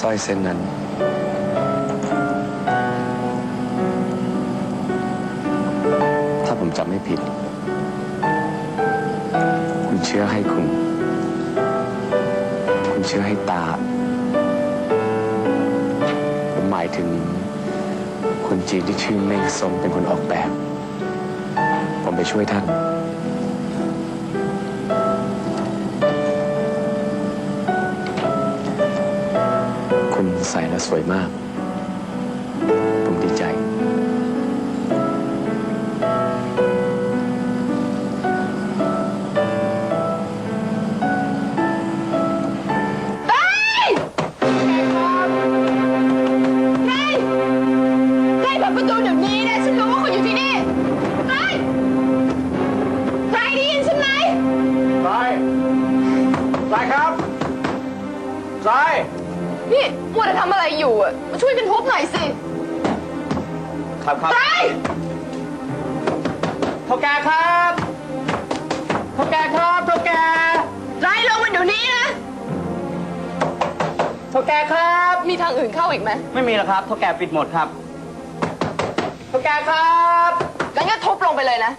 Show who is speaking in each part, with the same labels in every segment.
Speaker 1: สร้อยเส้นนั้น ถ้าผมจำไม่ผิด คุณเชื่อให้คุณ คุณเชื่อให้ตา ผมหมายถึง คนจีนที่ชื่อเม่งซงเป็นคนออกแบบ ผมไปช่วยท่าน ใสแล้วสวยมาก ผมดีใจ
Speaker 2: ไล่ไล่เปิดประตูเดี๋ยวนี้นะ ฉันรู้ว่าคุณอยู่ที่นี่ไล่ใครได้ยินฉันไหม
Speaker 3: สายสายครับสาย
Speaker 2: นี่มัวแต่ทำอะไรอยู่อะมาช่วยกันทุบหน่อยสิ
Speaker 3: ครับครับ
Speaker 2: ไล่
Speaker 3: เท่าแกครับเท่าแกครับเท่าแก
Speaker 2: ไล่ลงมาเดี๋ยวนี้นะ
Speaker 3: เท่าแกครับ
Speaker 2: มีทางอื่นเข้าอีกไหม
Speaker 3: ไม่มีแล้วครับเท่าแกปิดหมดครับเท่าแกครับ
Speaker 2: งั้นก็ทุบลงไปเลยนะ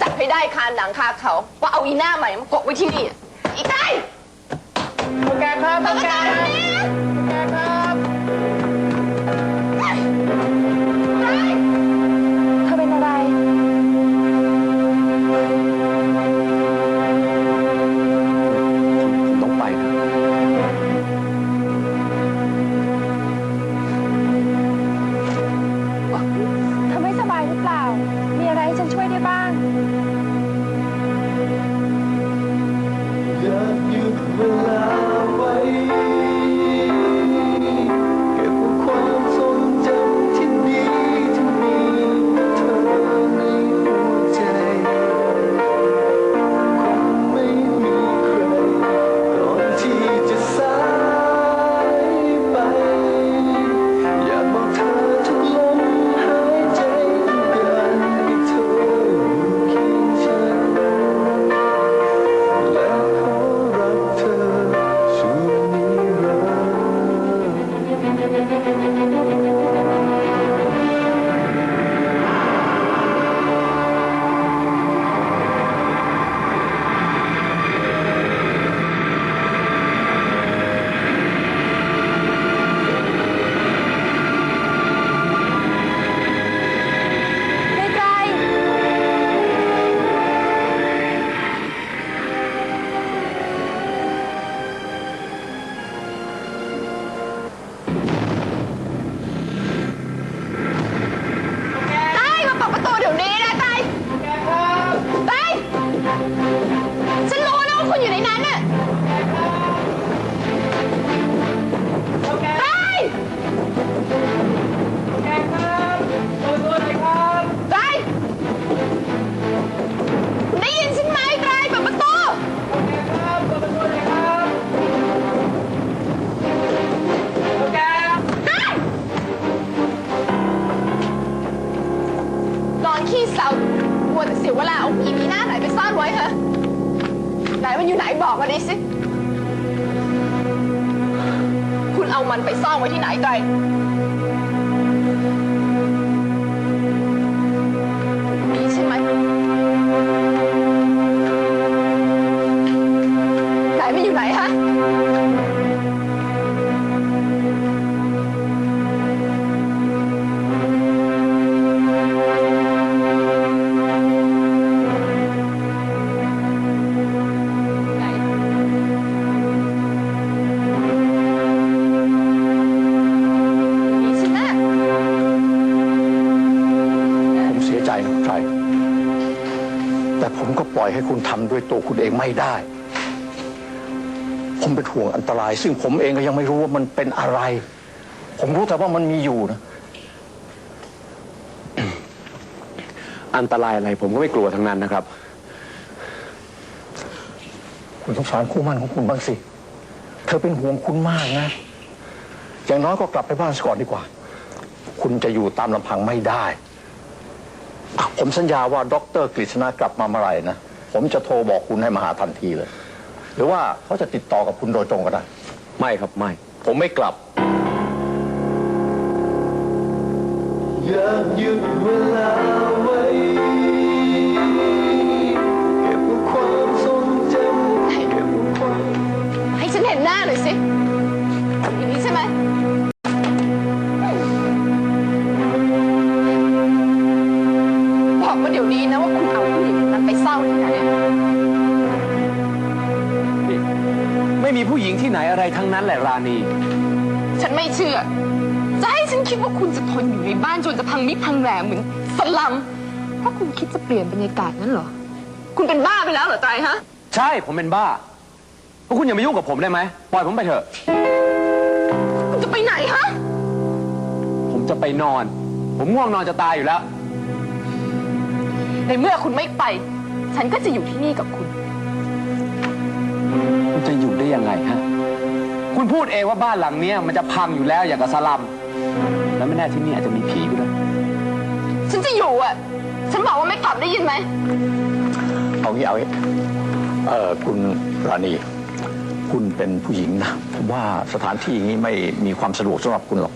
Speaker 2: จับให้ได้คาหนังคาเขาว่าเอาอีหน้าใหม่มากกไว้ที่นี่อะอีกไล่
Speaker 3: เท่าแกครับ
Speaker 2: เปิ
Speaker 3: เท่า
Speaker 2: ด ประ
Speaker 3: แก
Speaker 4: ขี้เศ
Speaker 2: ร้ามัวแต่เสียเวลาเอาผีมีหน้าไหนไปซ่อนไว้เหรอไหนมันอยู่ไหนบอกมาดิสิ คุณเอามันไปซ่อนไว้ที่ไหนไกล
Speaker 5: ผมก็ปล่อยให้คุณทำด้วยตัวคุณเองไม่ได้ ผมเป็นห่วงอันตราย ซึ่งผมเองก็ยังไม่รู้ว่ามันเป็นอะไร ผมรู้แต่ว่ามันมีอยู่นะ
Speaker 1: อันตรายอะไรผมก็ไม่กลัวทั้งนั้นนะครับ
Speaker 5: คุณสงสารคู่หมั่นของคุณบ้างสิ เธอเป็นห่วงคุณมากนะ อย่างน้อยก็กลับไปบ้านก่อนดีกว่า คุณจะอยู่ตามลำพังไม่ได้อะ ผมสัญญาว่าดรกฤษณะกลับมาเมื่อไหร่นะ ผมจะโทรบอกคุณให้มาหาทันทีเลย หรือว่าเขาจะติดต่อกับคุณโดยตรงก็ได้
Speaker 1: ไม่ครับไม่
Speaker 5: ผมไม่กลับ
Speaker 4: อยากหยุดเวลาไว้ เก็บความทรงจำเก็บความ
Speaker 2: ให้ฉันเห็นหน้าหน่อยสิ รา
Speaker 1: ณี
Speaker 2: ฉันไม่เชื่อ จะให้ฉันคิดว่าคุณจะทนอยู่ในบ้านจนจะพังมิพังแหลมเหมือนสลัม เพราะคุณคิดจะเปลี่ยนบรรยากาศนั้นเหรอ คุณเป็นบ้าไปแล้วเหรอใจฮะ
Speaker 1: ใช่ผมเป็นบ้าพวกคุณอย่ามายุ่งกับผมได้ไหมปล่อยผมไปเถอะ
Speaker 2: คุณจะไปไหนฮะ
Speaker 1: ผมจะไปนอน ผมง่วงนอนจะตายอยู่แล้ว
Speaker 2: ในเมื่อคุณไม่ไป ฉันก็จะอยู่ที่นี่กับคุณ
Speaker 1: คุณจะอยู่ได้ยังไงฮะ คุณพูดเองว่าบ้านหลังเนี้ยมันจะพังอยู่แล้วอย่างกับสลัม แล้วไม่แน่ที่นี่อาจจะมีผีก็ได้
Speaker 2: ฉันจะอยู่อะ ฉันบอกว่าไม่กลับได้ยินไหม
Speaker 5: เอางี้เอางี้เออคุณราณี คุณเป็นผู้หญิงนะผมว่าสถานที่อย่างนี้ไม่มีความสะดวกสำหรับคุณหรอก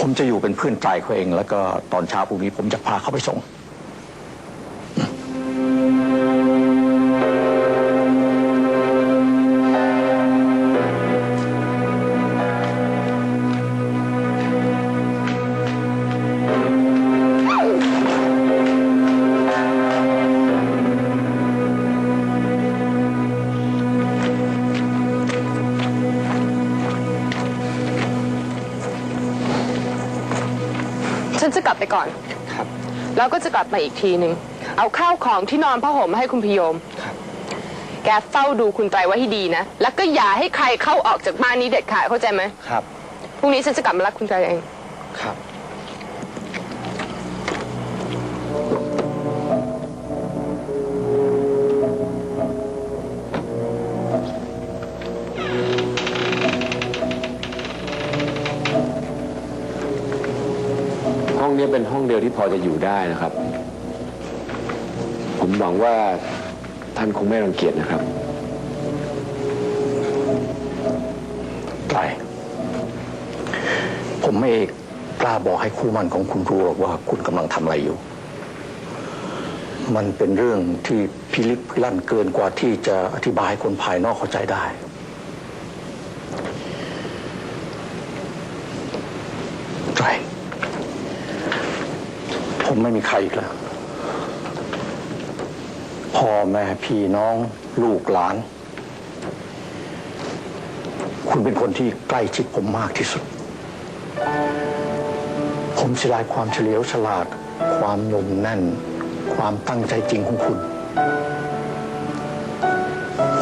Speaker 5: ผมจะอยู่เป็นเพื่อนใจเขาเอง แล้วก็ตอนเช้าพรุ่งนี้ผมจะพาเขาไปส่ง
Speaker 2: กลับไปก่อน
Speaker 1: ครับ
Speaker 2: แล้วก็จะกลับมาอีกทีหนึ่ง เอาข้าวของที่นอนผ้าห่มมาให้คุณพยม
Speaker 1: ครับ
Speaker 2: แกเฝ้าดูคุณไตรไว้ให้ดีนะ แล้วก็อย่าให้ใครเข้าออกจากบ้านนี้เด็ดขาดเข้าใจไหม
Speaker 1: ครับ
Speaker 2: พรุ่งนี้ฉันจะกลับมารับคุณไตรเอง
Speaker 1: ครับ นี้เป็นห้องเดียวที่พอจะอยู่ได้นะครับ ผมหวังว่าท่านคงไม่รังเกียจนะครับ
Speaker 5: ไกลผมไม่กล้าบอกให้คู่มันของคุณรู้หรอกว่าคุณกำลังทำอะไรอยู่ มันเป็นเรื่องที่พิลึกพิลั่นเกินกว่าที่จะอธิบายคนภายนอกเข้าใจได้ไกล ผมไม่มีใครอีกแล้ว พ่อแม่พี่น้องลูกหลาน คุณเป็นคนที่ใกล้ชิดผมมากที่สุด ผมเสียดายความเฉลียวฉลาด ความหนุ่มแน่น ความตั้งใจจริงของคุณ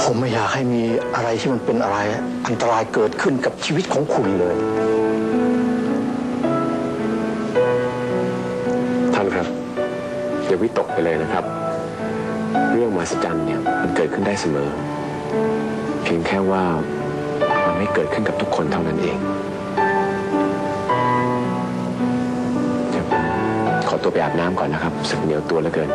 Speaker 5: ผมไม่อยากให้มีอะไรที่มันเป็นอะไร อันตรายเกิดขึ้นกับชีวิตของคุณเลย
Speaker 1: อย่าวิตกไปเลยนะครับ เรื่องมหัศจรรย์เนี่ยมันเกิดขึ้นได้เสมอ เพียงแค่ว่ามันไม่เกิดขึ้นกับทุกคนเท่านั้นเองเดี๋ยวผมขอตัวไปอาบน้ำก่อนนะครับสึกเหนียวตัวเหลือเกิน